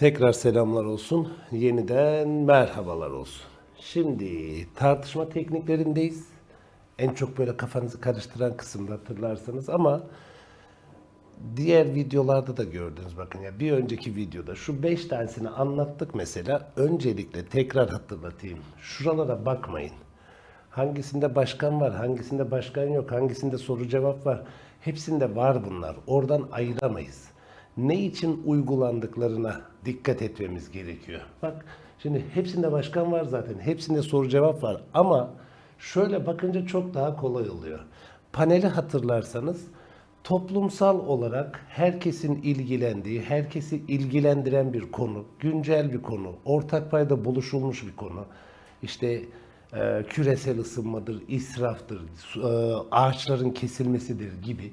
Tekrar selamlar olsun. Yeniden merhabalar olsun. Şimdi tartışma tekniklerindeyiz. En çok böyle kafanızı karıştıran kısımda hatırlarsanız ama diğer videolarda da gördünüz bakın ya bir önceki videoda şu 5 tanesini anlattık mesela. Öncelikle tekrar hatırlatayım. Şuralara bakmayın. Hangisinde başkan var, hangisinde başkan yok, hangisinde soru cevap var. Hepsinde var bunlar. Oradan ayıramayız. Ne için uygulandıklarına dikkat etmemiz gerekiyor. Bak şimdi hepsinde başkan var zaten. Hepsinde soru cevap var. Ama şöyle bakınca çok daha kolay oluyor. Paneli hatırlarsanız toplumsal olarak herkesin ilgilendiği, herkesi ilgilendiren bir konu, güncel bir konu, ortak payda buluşulmuş bir konu. İşte e, küresel ısınmadır, israftır, e, ağaçların kesilmesidir gibi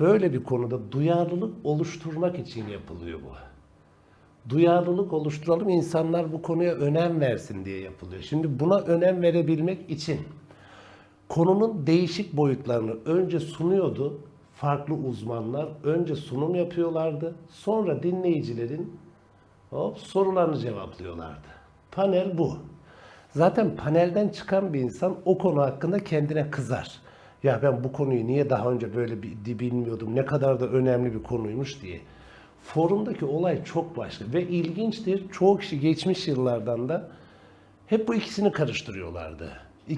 böyle bir konuda duyarlılık oluşturmak için yapılıyor bu. Duyarlılık oluşturalım, insanlar bu konuya önem versin diye yapılıyor. Şimdi buna önem verebilmek için konunun değişik boyutlarını önce sunuyordu farklı uzmanlar. Önce sunum yapıyorlardı. Sonra dinleyicilerin hop, sorularını cevaplıyorlardı. Panel bu. Zaten panelden çıkan bir insan o konu hakkında kendine kızar. Ya ben bu konuyu niye daha önce böyle bir bilmiyordum, ne kadar da önemli bir konuymuş diye. Forumdaki olay çok başka ve ilginçtir. Çoğu kişi geçmiş yıllardan da hep bu ikisini karıştırıyorlardı.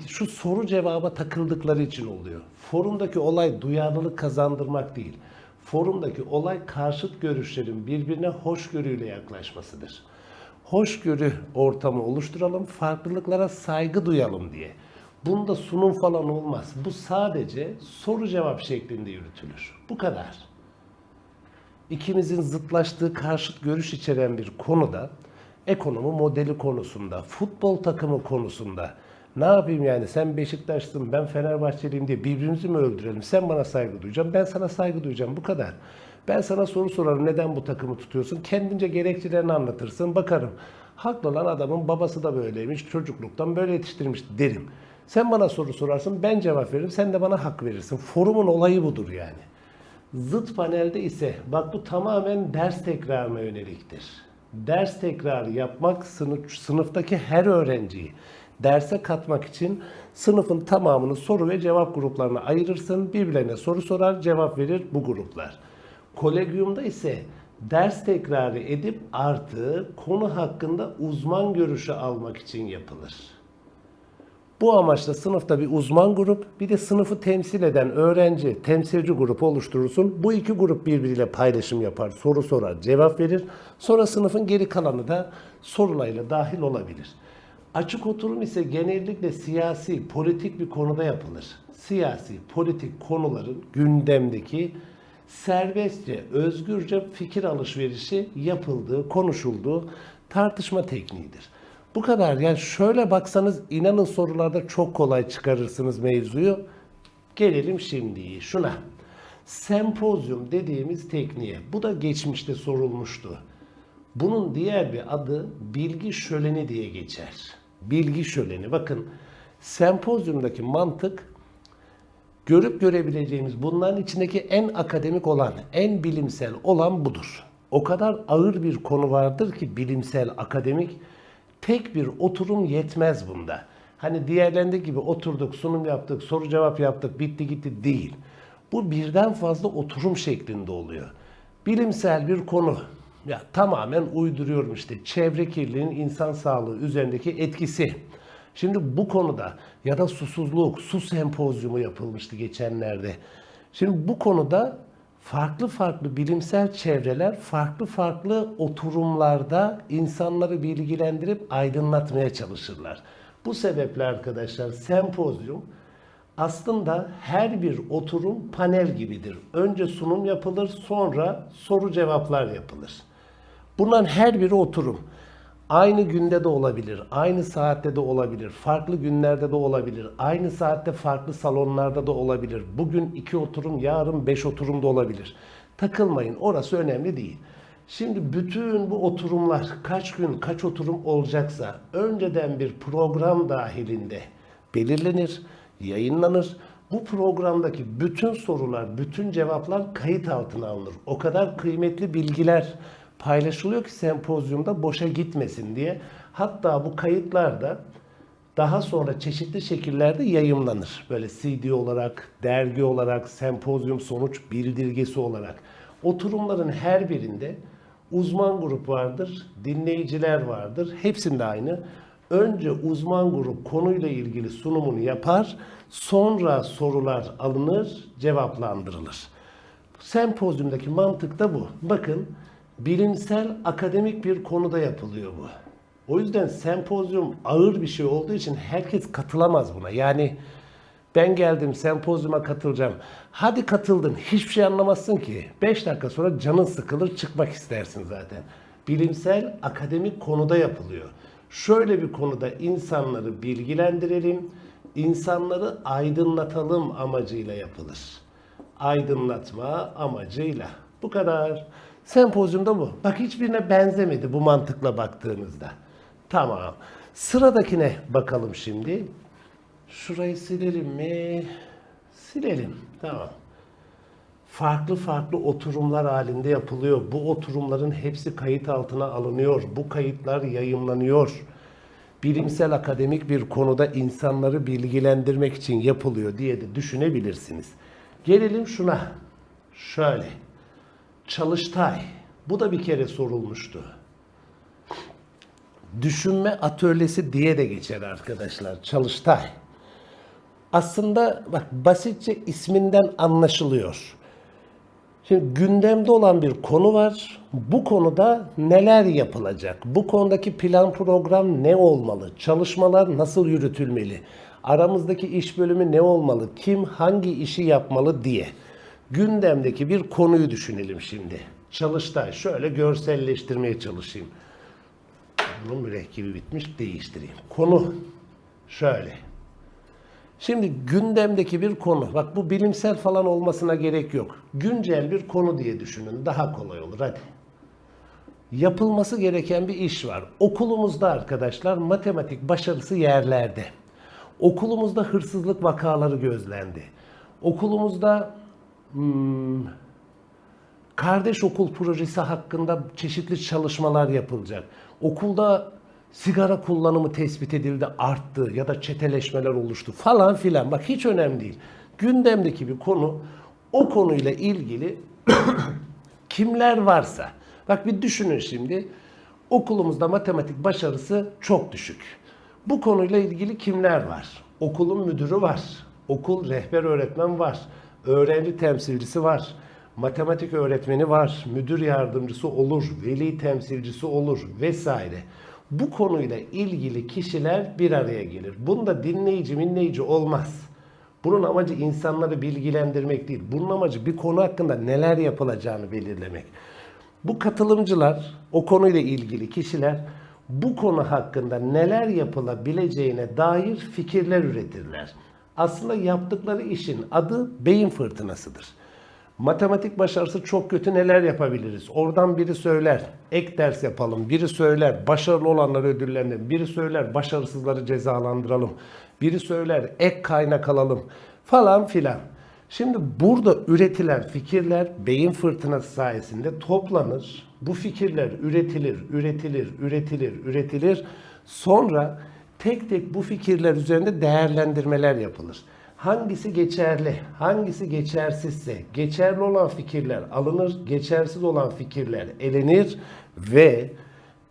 Şu soru cevaba takıldıkları için oluyor. Forumdaki olay duyarlılık kazandırmak değil. Forumdaki olay karşıt görüşlerin birbirine hoşgörüyle yaklaşmasıdır. Hoşgörü ortamı oluşturalım, farklılıklara saygı duyalım diye. Bunda sunum falan olmaz. Bu sadece soru cevap şeklinde yürütülür. Bu kadar ikimizin zıtlaştığı karşıt görüş içeren bir konuda ekonomi modeli konusunda, futbol takımı konusunda ne yapayım yani sen Beşiktaşlısın ben Fenerbahçeliyim diye birbirimizi mi öldürelim? Sen bana saygı duyacaksın, ben sana saygı duyacağım bu kadar. Ben sana soru sorarım neden bu takımı tutuyorsun? Kendince gerekçelerini anlatırsın bakarım. Haklı olan adamın babası da böyleymiş, çocukluktan böyle yetiştirmiş derim. Sen bana soru sorarsın, ben cevap veririm, sen de bana hak verirsin. Forumun olayı budur yani. Zıt panelde ise bak bu tamamen ders tekrarına yöneliktir. Ders tekrarı yapmak sınıf, sınıftaki her öğrenciyi derse katmak için sınıfın tamamını soru ve cevap gruplarına ayırırsın. Birbirlerine soru sorar, cevap verir bu gruplar. Kolegiumda ise ders tekrarı edip artı konu hakkında uzman görüşü almak için yapılır. Bu amaçla sınıfta bir uzman grup, bir de sınıfı temsil eden öğrenci, temsilci grup oluşturursun. Bu iki grup birbiriyle paylaşım yapar, soru sorar, cevap verir. Sonra sınıfın geri kalanı da sorulayla dahil olabilir. Açık oturum ise genellikle siyasi, politik bir konuda yapılır. Siyasi, politik konuların gündemdeki serbestçe, özgürce fikir alışverişi yapıldığı, konuşulduğu tartışma tekniğidir. Bu kadar. Yani şöyle baksanız inanın sorularda çok kolay çıkarırsınız mevzuyu. Gelelim şimdi şuna. Sempozyum dediğimiz tekniğe. Bu da geçmişte sorulmuştu. Bunun diğer bir adı bilgi şöleni diye geçer. Bilgi şöleni. Bakın sempozyumdaki mantık görüp görebileceğimiz bunların içindeki en akademik olan, en bilimsel olan budur. O kadar ağır bir konu vardır ki bilimsel, akademik tek bir oturum yetmez bunda. Hani diğerlerinde gibi oturduk, sunum yaptık, soru cevap yaptık, bitti gitti değil. Bu birden fazla oturum şeklinde oluyor. Bilimsel bir konu. Ya tamamen uyduruyorum işte çevre kirliliğinin insan sağlığı üzerindeki etkisi. Şimdi bu konuda ya da susuzluk, su sempozyumu yapılmıştı geçenlerde. Şimdi bu konuda farklı farklı bilimsel çevreler farklı farklı oturumlarda insanları bilgilendirip aydınlatmaya çalışırlar. Bu sebeple arkadaşlar sempozyum aslında her bir oturum panel gibidir. Önce sunum yapılır, sonra soru cevaplar yapılır. Bunların her biri oturum. Aynı günde de olabilir, aynı saatte de olabilir, farklı günlerde de olabilir, aynı saatte farklı salonlarda da olabilir. Bugün iki oturum, yarın beş oturum da olabilir. Takılmayın, orası önemli değil. Şimdi bütün bu oturumlar kaç gün, kaç oturum olacaksa önceden bir program dahilinde belirlenir, yayınlanır. Bu programdaki bütün sorular, bütün cevaplar kayıt altına alınır. O kadar kıymetli bilgiler paylaşılıyor ki sempozyumda boşa gitmesin diye. Hatta bu kayıtlar da daha sonra çeşitli şekillerde yayımlanır. Böyle CD olarak, dergi olarak, sempozyum sonuç bildirgesi olarak. Oturumların her birinde uzman grup vardır, dinleyiciler vardır. Hepsinde aynı. Önce uzman grup konuyla ilgili sunumunu yapar, sonra sorular alınır, cevaplandırılır. Sempozyumdaki mantık da bu. Bakın bilimsel akademik bir konuda yapılıyor bu. O yüzden sempozyum ağır bir şey olduğu için herkes katılamaz buna. Yani ben geldim sempozyuma katılacağım. Hadi katıldın hiçbir şey anlamazsın ki. 5 dakika sonra canın sıkılır çıkmak istersin zaten. Bilimsel akademik konuda yapılıyor. Şöyle bir konuda insanları bilgilendirelim, insanları aydınlatalım amacıyla yapılır aydınlatma amacıyla. Bu kadar. Sempozyumda bu. Bak hiçbirine benzemedi bu mantıkla baktığınızda. Tamam. Sıradakine bakalım şimdi. Şurayı silelim mi? Silelim. Tamam. Farklı farklı oturumlar halinde yapılıyor. Bu oturumların hepsi kayıt altına alınıyor. Bu kayıtlar yayımlanıyor. Bilimsel akademik bir konuda insanları bilgilendirmek için yapılıyor diye de düşünebilirsiniz. Gelelim şuna. Şöyle. Çalıştay. Bu da bir kere sorulmuştu. Düşünme atölyesi diye de geçer arkadaşlar. Çalıştay. Aslında bak basitçe isminden anlaşılıyor. Şimdi gündemde olan bir konu var. Bu konuda neler yapılacak? Bu konudaki plan program ne olmalı? Çalışmalar nasıl yürütülmeli? Aramızdaki iş bölümü ne olmalı? Kim hangi işi yapmalı diye. Gündemdeki bir konuyu düşünelim şimdi. Çalıştay. Şöyle görselleştirmeye çalışayım. Bunun mürekkebi bitmiş. Değiştireyim. Konu şöyle. Şimdi gündemdeki bir konu. Bak bu bilimsel falan olmasına gerek yok. Güncel bir konu diye düşünün. Daha kolay olur. Hadi. Yapılması gereken bir iş var. Okulumuzda arkadaşlar matematik başarısı yerlerde. Okulumuzda hırsızlık vakaları gözlendi. Okulumuzda hmm, kardeş okul projesi hakkında çeşitli çalışmalar yapılacak. Okulda sigara kullanımı tespit edildi, arttı ya da çeteleşmeler oluştu falan filan. Bak hiç önemli değil. Gündemdeki bir konu o konuyla ilgili kimler varsa. Bak bir düşünün şimdi. Okulumuzda matematik başarısı çok düşük. Bu konuyla ilgili kimler var? Okulun müdürü var. Okul rehber öğretmen var. Öğrenci temsilcisi var. Matematik öğretmeni var. Müdür yardımcısı olur. Veli temsilcisi olur vesaire. Bu konuyla ilgili kişiler bir araya gelir. Bunda dinleyici minleyici olmaz. Bunun amacı insanları bilgilendirmek değil. Bunun amacı bir konu hakkında neler yapılacağını belirlemek. Bu katılımcılar, o konuyla ilgili kişiler bu konu hakkında neler yapılabileceğine dair fikirler üretirler. Aslında yaptıkları işin adı beyin fırtınasıdır. Matematik başarısı çok kötü neler yapabiliriz? Oradan biri söyler, ek ders yapalım. Biri söyler, başarılı olanları ödüllendirelim. Biri söyler, başarısızları cezalandıralım. Biri söyler, ek kaynak alalım falan filan. Şimdi burada üretilen fikirler beyin fırtınası sayesinde toplanır. Bu fikirler üretilir, üretilir, üretilir, üretilir. Sonra tek tek bu fikirler üzerinde değerlendirmeler yapılır. Hangisi geçerli, hangisi geçersizse geçerli olan fikirler alınır, geçersiz olan fikirler elenir ve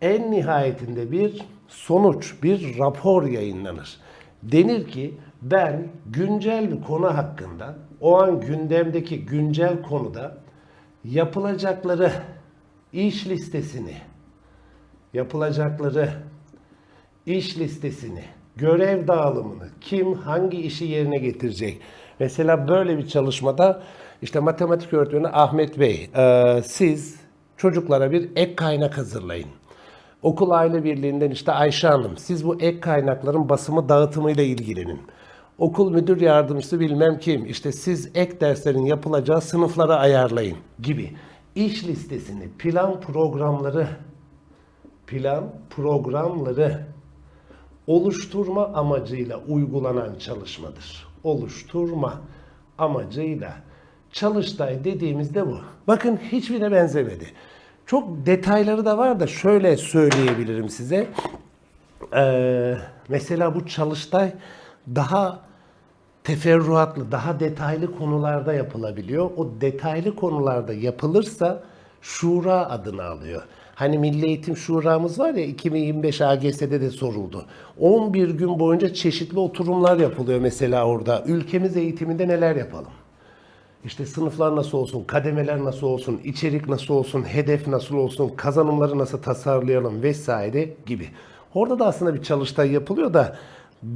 en nihayetinde bir sonuç, bir rapor yayınlanır. Denir ki ben güncel bir konu hakkında, o an gündemdeki güncel konuda yapılacakları iş listesini, yapılacakları iş listesini, görev dağılımını, kim hangi işi yerine getirecek. Mesela böyle bir çalışmada işte matematik öğretmeni Ahmet Bey, e, siz çocuklara bir ek kaynak hazırlayın. Okul aile birliğinden işte Ayşe Hanım, siz bu ek kaynakların basımı dağıtımıyla ilgilenin. Okul müdür yardımcısı bilmem kim, işte siz ek derslerin yapılacağı sınıflara ayarlayın gibi. İş listesini, plan programları, plan programları oluşturma amacıyla uygulanan çalışmadır. Oluşturma amacıyla. Çalıştay dediğimizde bu. Bakın hiçbirine benzemedi. Çok detayları da var da şöyle söyleyebilirim size. Ee, mesela bu çalıştay daha teferruatlı, daha detaylı konularda yapılabiliyor. O detaylı konularda yapılırsa şura adını alıyor. Hani Milli Eğitim Şura'mız var ya 2025 AGS'de de soruldu. 11 gün boyunca çeşitli oturumlar yapılıyor mesela orada. Ülkemiz eğitiminde neler yapalım? İşte sınıflar nasıl olsun, kademeler nasıl olsun, içerik nasıl olsun, hedef nasıl olsun, kazanımları nasıl tasarlayalım vesaire gibi. Orada da aslında bir çalıştay yapılıyor da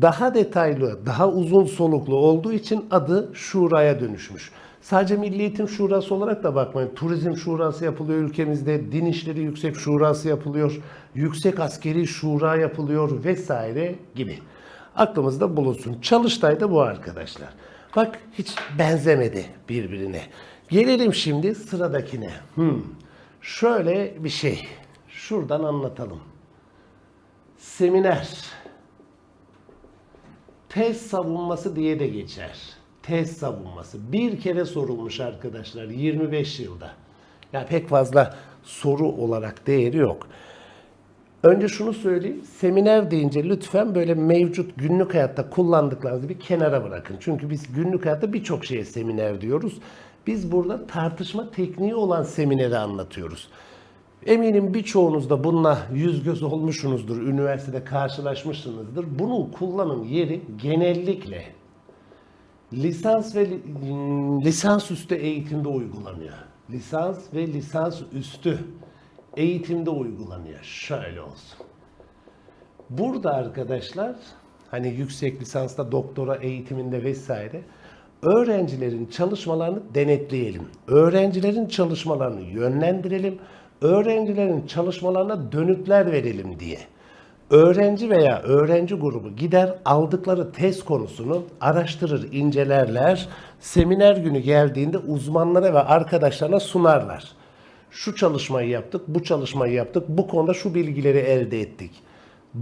daha detaylı, daha uzun soluklu olduğu için adı şuraya dönüşmüş. Sadece Milli Eğitim Şurası olarak da bakmayın. Turizm Şurası yapılıyor ülkemizde, Din İşleri Yüksek Şurası yapılıyor, Yüksek Askeri Şura yapılıyor vesaire gibi. Aklımızda bulunsun. Çalıştay da bu arkadaşlar. Bak hiç benzemedi birbirine. Gelelim şimdi sıradakine. Hmm. Şöyle bir şey. Şuradan anlatalım. Seminer. Tez savunması diye de geçer. Tez savunması. Bir kere sorulmuş arkadaşlar 25 yılda. Ya pek fazla soru olarak değeri yok. Önce şunu söyleyeyim. Seminer deyince lütfen böyle mevcut günlük hayatta kullandıklarınızı bir kenara bırakın. Çünkü biz günlük hayatta birçok şeye seminer diyoruz. Biz burada tartışma tekniği olan semineri anlatıyoruz. Eminim birçoğunuz da bununla yüz göz olmuşsunuzdur, üniversitede karşılaşmışsınızdır. Bunun kullanım yeri genellikle lisans ve li- lisans üstü eğitimde uygulanıyor. Lisans ve lisans üstü eğitimde uygulanıyor. Şöyle olsun. Burada arkadaşlar hani yüksek lisansta doktora eğitiminde vesaire öğrencilerin çalışmalarını denetleyelim. Öğrencilerin çalışmalarını yönlendirelim. Öğrencilerin çalışmalarına dönütler verelim diye. Öğrenci veya öğrenci grubu gider aldıkları test konusunu araştırır, incelerler. Seminer günü geldiğinde uzmanlara ve arkadaşlarına sunarlar şu çalışmayı yaptık, bu çalışmayı yaptık, bu konuda şu bilgileri elde ettik.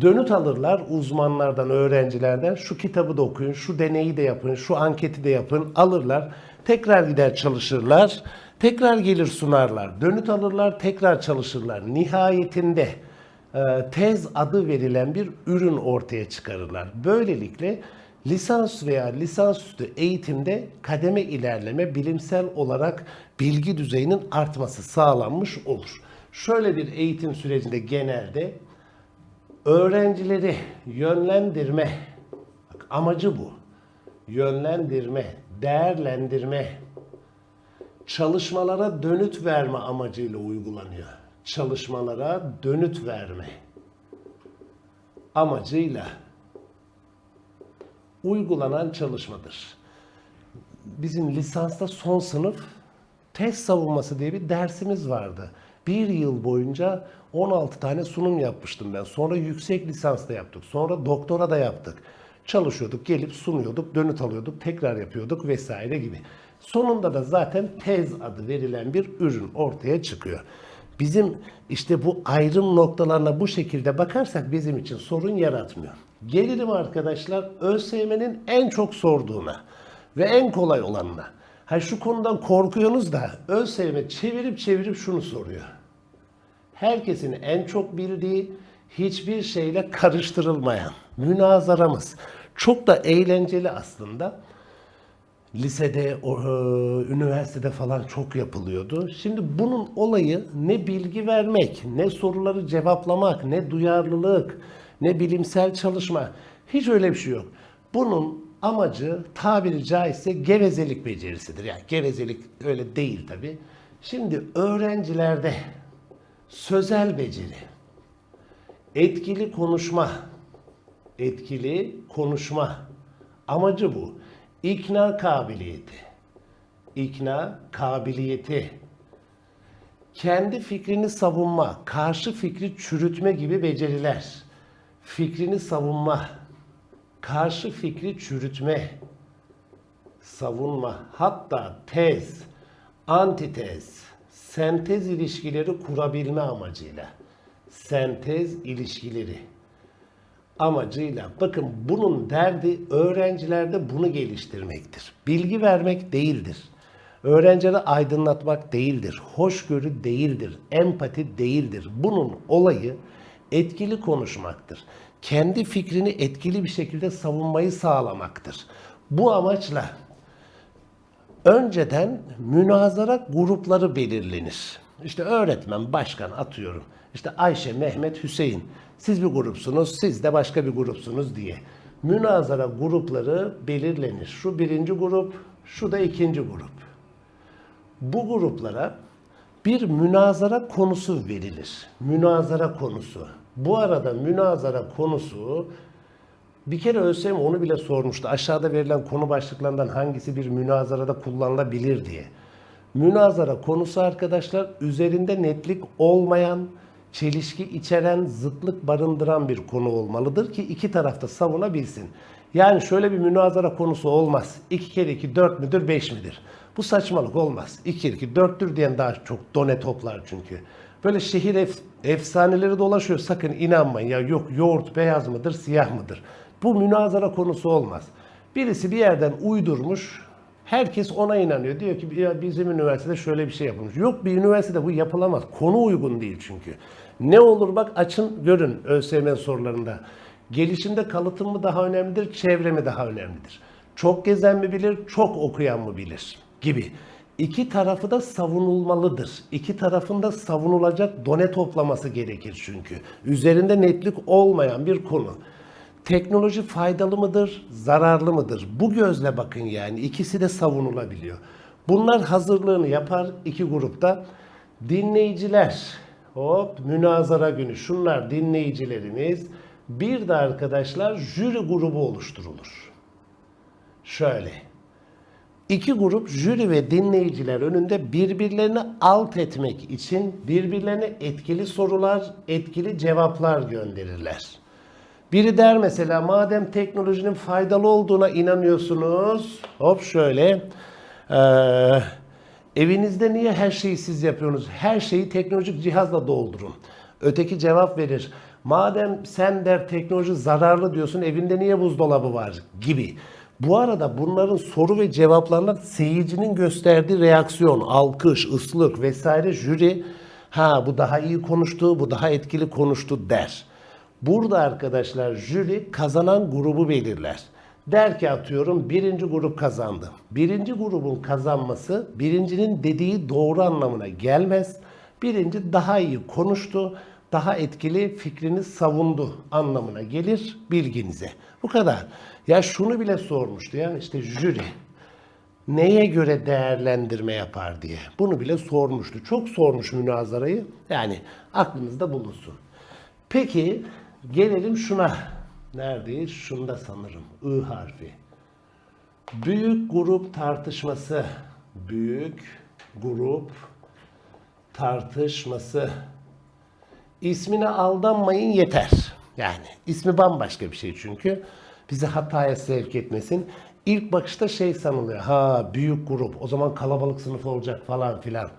Dönüt alırlar uzmanlardan, öğrencilerden şu kitabı da okuyun, şu deneyi de yapın, şu anketi de yapın alırlar. Tekrar gider çalışırlar, tekrar gelir sunarlar. Dönüt alırlar, tekrar çalışırlar. Nihayetinde tez adı verilen bir ürün ortaya çıkarırlar. Böylelikle lisans veya lisansüstü eğitimde kademe ilerleme bilimsel olarak bilgi düzeyinin artması sağlanmış olur. Şöyle bir eğitim sürecinde genelde öğrencileri yönlendirme bak amacı bu. Yönlendirme, değerlendirme, çalışmalara dönüt verme amacıyla uygulanıyor. Çalışmalara dönüt verme amacıyla uygulanan çalışmadır. Bizim lisansta son sınıf test savunması diye bir dersimiz vardı. Bir yıl boyunca 16 tane sunum yapmıştım ben. Sonra yüksek lisansta yaptık. Sonra doktora da yaptık. Çalışıyorduk, gelip sunuyorduk, dönüt alıyorduk, tekrar yapıyorduk vesaire gibi. Sonunda da zaten tez adı verilen bir ürün ortaya çıkıyor. Bizim işte bu ayrım noktalarına bu şekilde bakarsak bizim için sorun yaratmıyor. Gelelim arkadaşlar ÖSYM'nin en çok sorduğuna ve en kolay olanına. Ha şu konudan korkuyorsunuz da ÖSYM çevirip çevirip şunu soruyor. Herkesin en çok bildiği, hiçbir şeyle karıştırılmayan münazaramız. Çok da eğlenceli aslında lisede, o, e, üniversitede falan çok yapılıyordu. Şimdi bunun olayı ne bilgi vermek, ne soruları cevaplamak, ne duyarlılık, ne bilimsel çalışma. Hiç öyle bir şey yok. Bunun amacı tabiri caizse gevezelik becerisidir. Yani gevezelik öyle değil tabi. Şimdi öğrencilerde sözel beceri, etkili konuşma, etkili konuşma amacı bu. İkna kabiliyeti, ikna kabiliyeti, kendi fikrini savunma, karşı fikri çürütme gibi beceriler, fikrini savunma, karşı fikri çürütme, savunma, hatta tez, antitez, sentez ilişkileri kurabilme amacıyla. Sentez ilişkileri amacıyla. Bakın bunun derdi öğrencilerde bunu geliştirmektir. Bilgi vermek değildir. Öğrencileri aydınlatmak değildir, hoşgörü değildir, empati değildir. Bunun olayı etkili konuşmaktır. Kendi fikrini etkili bir şekilde savunmayı sağlamaktır. Bu amaçla önceden münazara grupları belirlenir. İşte öğretmen, başkan atıyorum. İşte Ayşe, Mehmet, Hüseyin. Siz bir grupsunuz, siz de başka bir grupsunuz diye. Münazara grupları belirlenir. Şu birinci grup, şu da ikinci grup. Bu gruplara bir münazara konusu verilir. Münazara konusu. Bu arada münazara konusu bir kere ÖSYM onu bile sormuştu. Aşağıda verilen konu başlıklarından hangisi bir münazarada kullanılabilir diye. Münazara konusu arkadaşlar üzerinde netlik olmayan, çelişki içeren, zıtlık barındıran bir konu olmalıdır ki iki tarafta savunabilsin. Yani şöyle bir münazara konusu olmaz. 2 kere 2 4 müdür 5 midir? Bu saçmalık olmaz. 2 kere 2 4'tür diyen daha çok done toplar çünkü. Böyle şehir ef- efsaneleri dolaşıyor sakın inanmayın. Ya yok yoğurt beyaz mıdır siyah mıdır? Bu münazara konusu olmaz. Birisi bir yerden uydurmuş, herkes ona inanıyor. Diyor ki ya bizim üniversitede şöyle bir şey yapılmış. Yok bir üniversitede bu yapılamaz. Konu uygun değil çünkü. Ne olur bak açın görün ÖSYM sorularında. Gelişimde kalıtım mı daha önemlidir, çevre mi daha önemlidir? Çok gezen mi bilir, çok okuyan mı bilir gibi. İki tarafı da savunulmalıdır. İki tarafın da savunulacak done toplaması gerekir çünkü. Üzerinde netlik olmayan bir konu. Teknoloji faydalı mıdır, zararlı mıdır? Bu gözle bakın yani. İkisi de savunulabiliyor. Bunlar hazırlığını yapar iki grupta. Dinleyiciler, hop münazara günü. Şunlar dinleyicilerimiz. Bir de arkadaşlar jüri grubu oluşturulur. Şöyle. İki grup jüri ve dinleyiciler önünde birbirlerini alt etmek için birbirlerine etkili sorular, etkili cevaplar gönderirler. Biri der mesela madem teknolojinin faydalı olduğuna inanıyorsunuz, hop şöyle, eee, evinizde niye her şeyi siz yapıyorsunuz? Her şeyi teknolojik cihazla doldurun. Öteki cevap verir. Madem sen der teknoloji zararlı diyorsun evinde niye buzdolabı var gibi. Bu arada bunların soru ve cevaplarına seyircinin gösterdiği reaksiyon, alkış, ıslık vesaire jüri ha bu daha iyi konuştu, bu daha etkili konuştu der. Burada arkadaşlar jüri kazanan grubu belirler. Der ki atıyorum birinci grup kazandı. Birinci grubun kazanması birincinin dediği doğru anlamına gelmez. Birinci daha iyi konuştu, daha etkili fikrini savundu anlamına gelir bilginize. Bu kadar. Ya şunu bile sormuştu ya işte jüri neye göre değerlendirme yapar diye. Bunu bile sormuştu. Çok sormuş münazarayı. Yani aklınızda bulunsun. Peki gelelim şuna. Neredeyiz? Şunda sanırım. I harfi. Büyük grup tartışması. Büyük grup tartışması. İsmine aldanmayın yeter. Yani ismi bambaşka bir şey çünkü. Bizi hataya sevk etmesin. İlk bakışta şey sanılıyor. Ha büyük grup o zaman kalabalık sınıf olacak falan filan.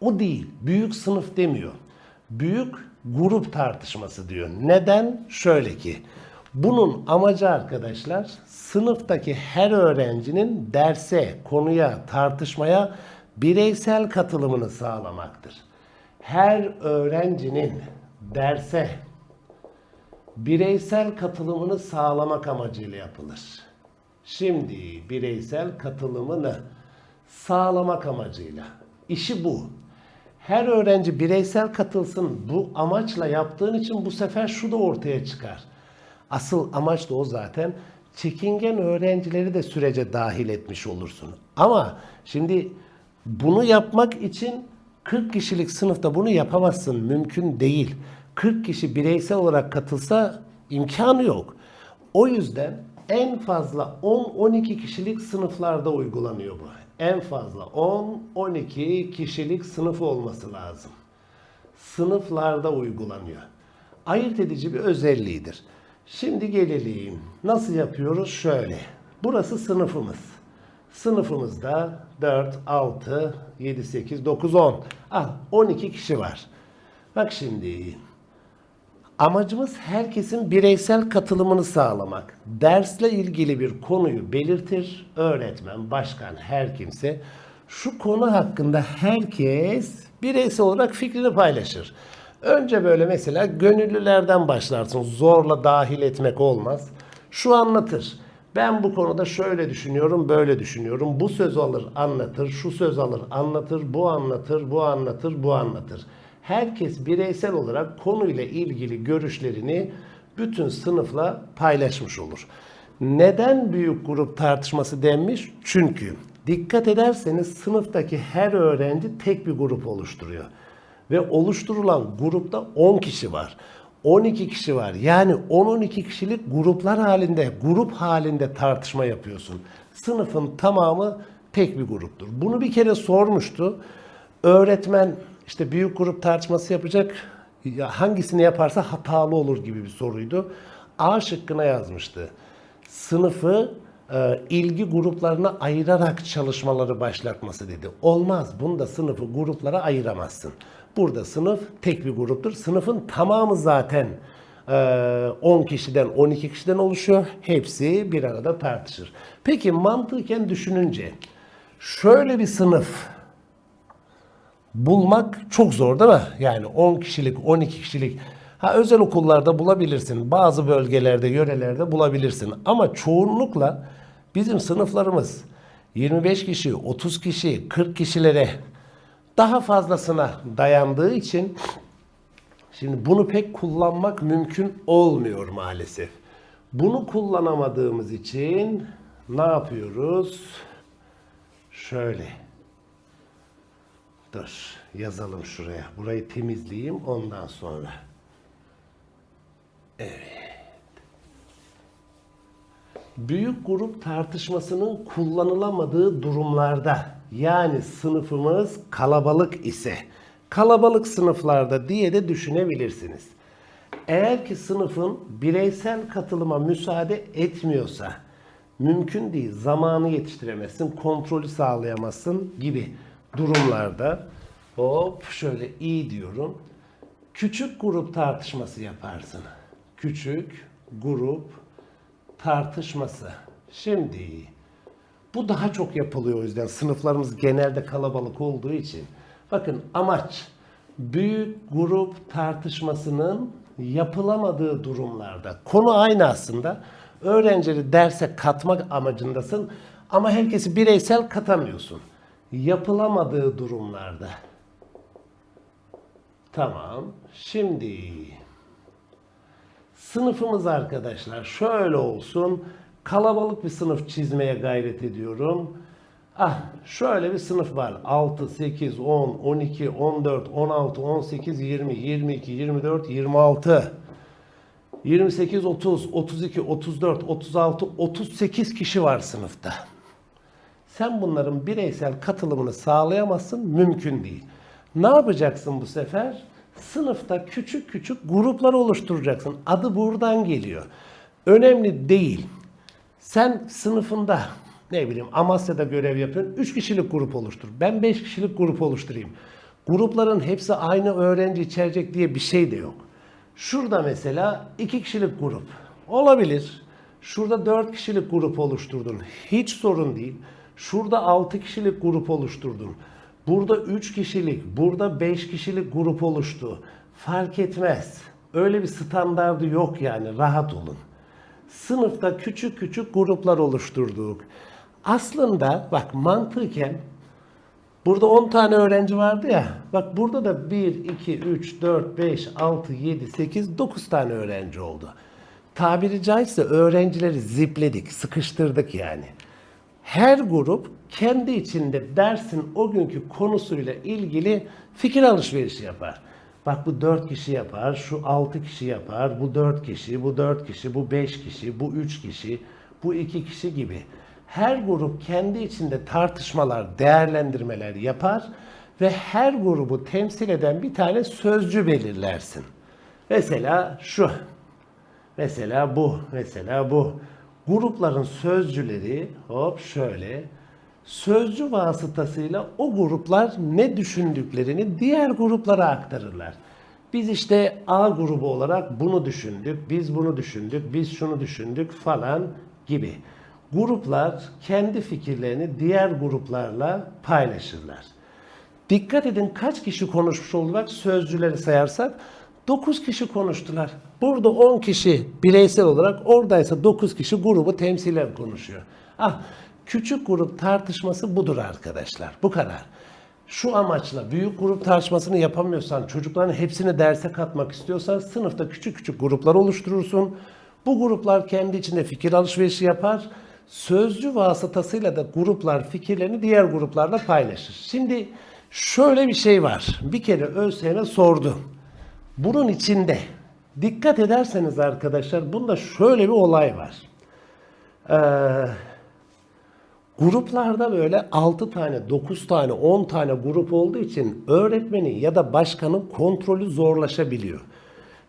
O değil. Büyük sınıf demiyor. Büyük grup tartışması diyor. Neden? Şöyle ki bunun amacı arkadaşlar sınıftaki her öğrencinin derse, konuya, tartışmaya bireysel katılımını sağlamaktır. Her öğrencinin derse bireysel katılımını sağlamak amacıyla yapılır. Şimdi bireysel katılımını sağlamak amacıyla. İşi bu. Her öğrenci bireysel katılsın bu amaçla yaptığın için bu sefer şu da ortaya çıkar. Asıl amaç da o zaten. Çekingen öğrencileri de sürece dahil etmiş olursun. Ama şimdi bunu yapmak için 40 kişilik sınıfta bunu yapamazsın. Mümkün değil. 40 kişi bireysel olarak katılsa imkanı yok. O yüzden en fazla 10-12 kişilik sınıflarda uygulanıyor bu. En fazla 10-12 kişilik sınıf olması lazım. Sınıflarda uygulanıyor. Ayırt edici bir özelliğidir. Şimdi gelelim. Nasıl yapıyoruz? Şöyle. Burası sınıfımız. Sınıfımızda 4, 6, 7, 8, 9, 10. Ah 12 kişi var. Bak şimdi Amacımız herkesin bireysel katılımını sağlamak. Dersle ilgili bir konuyu belirtir, öğretmen, başkan, her kimse Şu konu hakkında herkes bireysel olarak fikrini paylaşır. Önce böyle mesela gönüllülerden başlarsın. Zorla dahil etmek olmaz. Şu anlatır. Ben bu konuda şöyle düşünüyorum, böyle düşünüyorum. Bu söz alır, anlatır. Şu söz alır, anlatır. Bu anlatır, bu anlatır, bu anlatır. Herkes bireysel olarak konuyla ilgili görüşlerini bütün sınıfla paylaşmış olur. Neden büyük grup tartışması denmiş? Çünkü dikkat ederseniz sınıftaki her öğrenci tek bir grup oluşturuyor. Ve oluşturulan grupta 10 kişi var. 12 kişi var. Yani 10-12 kişilik gruplar halinde, grup halinde tartışma yapıyorsun. Sınıfın tamamı tek bir gruptur. Bunu bir kere sormuştu. Öğretmen işte büyük grup tartışması yapacak. Ya hangisini yaparsa hatalı olur gibi bir soruydu. A şıkkına yazmıştı. Sınıfı e, ilgi gruplarına ayırarak çalışmaları başlatması dedi. Olmaz. Bunda sınıfı gruplara ayıramazsın. Burada sınıf tek bir gruptur. Sınıfın tamamı zaten e, 10 kişiden 12 kişiden oluşuyor. Hepsi bir arada tartışır. Peki mantıken düşününce şöyle bir sınıf bulmak çok zor değil mi? Yani 10 kişilik, 12 kişilik. Ha özel okullarda bulabilirsin. Bazı bölgelerde, yörelerde bulabilirsin. Ama çoğunlukla bizim sınıflarımız 25 kişi, 30 kişi, 40 kişilere daha fazlasına dayandığı için şimdi bunu pek kullanmak mümkün olmuyor maalesef. Bunu kullanamadığımız için ne yapıyoruz? Şöyle. Dur yazalım şuraya. Burayı temizleyeyim ondan sonra. Büyük grup tartışmasının kullanılamadığı durumlarda yani sınıfımız kalabalık ise kalabalık sınıflarda diye de düşünebilirsiniz. Eğer ki sınıfın bireysel katılıma müsaade etmiyorsa mümkün değil. Zamanı yetiştiremezsin, kontrolü sağlayamazsın gibi durumlarda hop şöyle iyi diyorum. Küçük grup tartışması yaparsın. Küçük grup tartışması. Şimdi bu daha çok yapılıyor o yüzden sınıflarımız genelde kalabalık olduğu için. Bakın amaç büyük grup tartışmasının yapılamadığı durumlarda. Konu aynı aslında. Öğrencileri derse katmak amacındasın ama herkesi bireysel katamıyorsun. Yapılamadığı durumlarda. Tamam. Şimdi Sınıfımız arkadaşlar şöyle olsun. Kalabalık bir sınıf çizmeye gayret ediyorum. Ah şöyle bir sınıf var. 6, 8, 10, 12, 14, 16, 18, 20, 22, 24, 26. 28, 30, 32, 34, 36, 38 kişi var sınıfta. Sen bunların bireysel katılımını sağlayamazsın, mümkün değil. Ne yapacaksın bu sefer? Sınıfta küçük küçük gruplar oluşturacaksın. Adı buradan geliyor. Önemli değil. Sen sınıfında ne bileyim Amasya'da görev yapıyorsun. 3 kişilik grup oluştur. Ben 5 kişilik grup oluşturayım. Grupların hepsi aynı öğrenci içerecek diye bir şey de yok. Şurada mesela 2 kişilik grup. Olabilir. Şurada 4 kişilik grup oluşturdun. Hiç sorun değil. Şurada 6 kişilik grup oluşturdun. Burada 3 kişilik, burada 5 kişilik grup oluştu. Fark etmez. Öyle bir standardı yok yani rahat olun. Sınıfta küçük küçük gruplar oluşturduk. Aslında bak mantıken burada 10 tane öğrenci vardı ya. Bak burada da 1, 2, 3, 4, 5, 6, 7, 8, 9 tane öğrenci oldu. Tabiri caizse öğrencileri zipledik, sıkıştırdık yani her grup kendi içinde dersin o günkü konusuyla ilgili fikir alışverişi yapar. Bak bu dört kişi yapar, şu altı kişi yapar, bu dört kişi, bu dört kişi, bu beş kişi, bu üç kişi, bu iki kişi gibi. Her grup kendi içinde tartışmalar, değerlendirmeler yapar ve her grubu temsil eden bir tane sözcü belirlersin. Mesela şu, mesela bu, mesela bu grupların sözcüleri hop şöyle sözcü vasıtasıyla o gruplar ne düşündüklerini diğer gruplara aktarırlar. Biz işte A grubu olarak bunu düşündük, biz bunu düşündük, biz şunu düşündük falan gibi. Gruplar kendi fikirlerini diğer gruplarla paylaşırlar. Dikkat edin kaç kişi konuşmuş oldu bak sözcüleri sayarsak 9 kişi konuştular. Burada 10 kişi bireysel olarak oradaysa 9 kişi grubu temsilen konuşuyor. Ah küçük grup tartışması budur arkadaşlar. Bu kadar. Şu amaçla büyük grup tartışmasını yapamıyorsan, çocukların hepsini derse katmak istiyorsan sınıfta küçük küçük gruplar oluşturursun. Bu gruplar kendi içinde fikir alışverişi yapar. Sözcü vasıtasıyla da gruplar fikirlerini diğer gruplarla paylaşır. Şimdi şöyle bir şey var. Bir kere ÖSYM sordu. Bunun içinde dikkat ederseniz arkadaşlar bunda şöyle bir olay var. Ee, gruplarda böyle 6 tane, 9 tane, 10 tane grup olduğu için öğretmenin ya da başkanın kontrolü zorlaşabiliyor.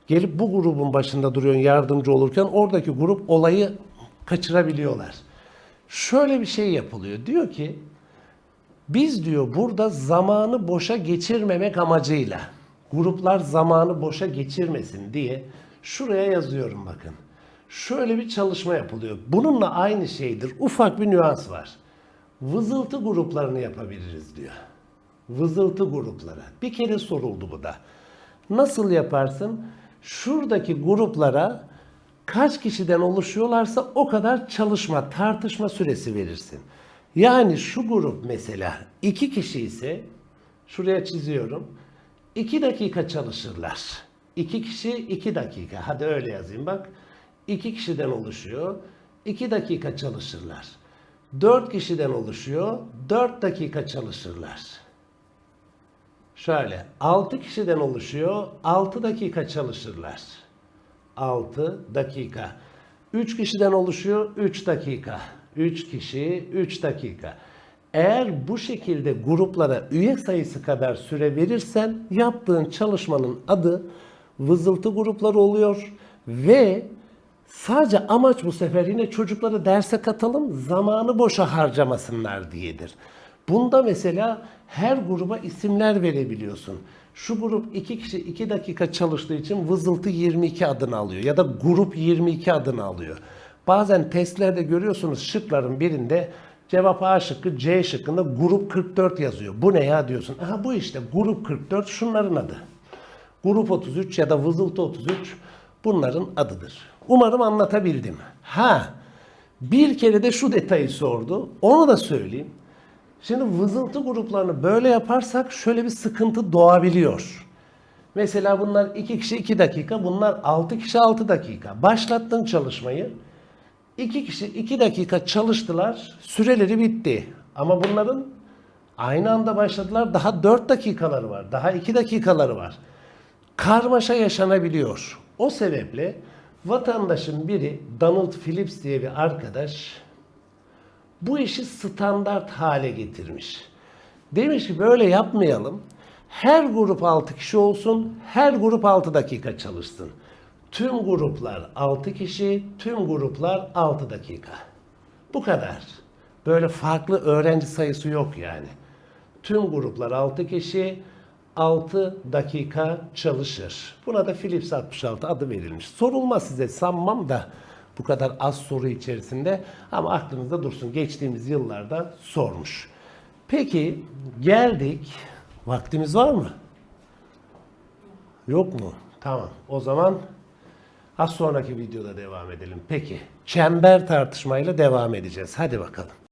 Gelip bu grubun başında duruyorsun yardımcı olurken oradaki grup olayı kaçırabiliyorlar. Şöyle bir şey yapılıyor. Diyor ki biz diyor burada zamanı boşa geçirmemek amacıyla gruplar zamanı boşa geçirmesin diye şuraya yazıyorum bakın. Şöyle bir çalışma yapılıyor. Bununla aynı şeydir. Ufak bir nüans var. Vızıltı gruplarını yapabiliriz diyor. Vızıltı grupları. Bir kere soruldu bu da. Nasıl yaparsın? Şuradaki gruplara kaç kişiden oluşuyorlarsa o kadar çalışma, tartışma süresi verirsin. Yani şu grup mesela iki kişi ise şuraya çiziyorum. iki dakika çalışırlar. İki kişi iki dakika. Hadi öyle yazayım bak. İki kişiden oluşuyor. iki dakika çalışırlar. Dört kişiden oluşuyor. Dört dakika çalışırlar. Şöyle 6 kişiden oluşuyor. 6 dakika çalışırlar. 6 dakika. 3 kişiden oluşuyor. 3 dakika. 3 kişi 3 dakika. Eğer bu şekilde gruplara üye sayısı kadar süre verirsen yaptığın çalışmanın adı vızıltı grupları oluyor ve sadece amaç bu sefer yine çocukları derse katalım zamanı boşa harcamasınlar diyedir. Bunda mesela her gruba isimler verebiliyorsun. Şu grup 2 kişi 2 dakika çalıştığı için vızıltı 22 adını alıyor ya da grup 22 adını alıyor. Bazen testlerde görüyorsunuz şıkların birinde cevap A şıkkı C şıkkında grup 44 yazıyor. Bu ne ya diyorsun. Aha bu işte grup 44 şunların adı. Grup 33 ya da vızıltı 33 bunların adıdır. Umarım anlatabildim. Ha bir kere de şu detayı sordu. Onu da söyleyeyim. Şimdi vızıltı gruplarını böyle yaparsak şöyle bir sıkıntı doğabiliyor. Mesela bunlar 2 kişi 2 dakika, bunlar 6 kişi 6 dakika. Başlattın çalışmayı. 2 kişi 2 dakika çalıştılar, süreleri bitti. Ama bunların aynı anda başladılar, daha 4 dakikaları var, daha 2 dakikaları var. Karmaşa yaşanabiliyor. O sebeple vatandaşın biri Donald Phillips diye bir arkadaş bu işi standart hale getirmiş. Demiş ki böyle yapmayalım. Her grup 6 kişi olsun, her grup 6 dakika çalışsın. Tüm gruplar 6 kişi, tüm gruplar 6 dakika. Bu kadar. Böyle farklı öğrenci sayısı yok yani. Tüm gruplar 6 kişi, 6 dakika çalışır. Buna da Philips 66 adı verilmiş. Sorulmaz size sanmam da bu kadar az soru içerisinde ama aklınızda dursun. Geçtiğimiz yıllarda sormuş. Peki geldik. Vaktimiz var mı? Yok mu? Tamam. O zaman az sonraki videoda devam edelim. Peki çember tartışmayla devam edeceğiz. Hadi bakalım.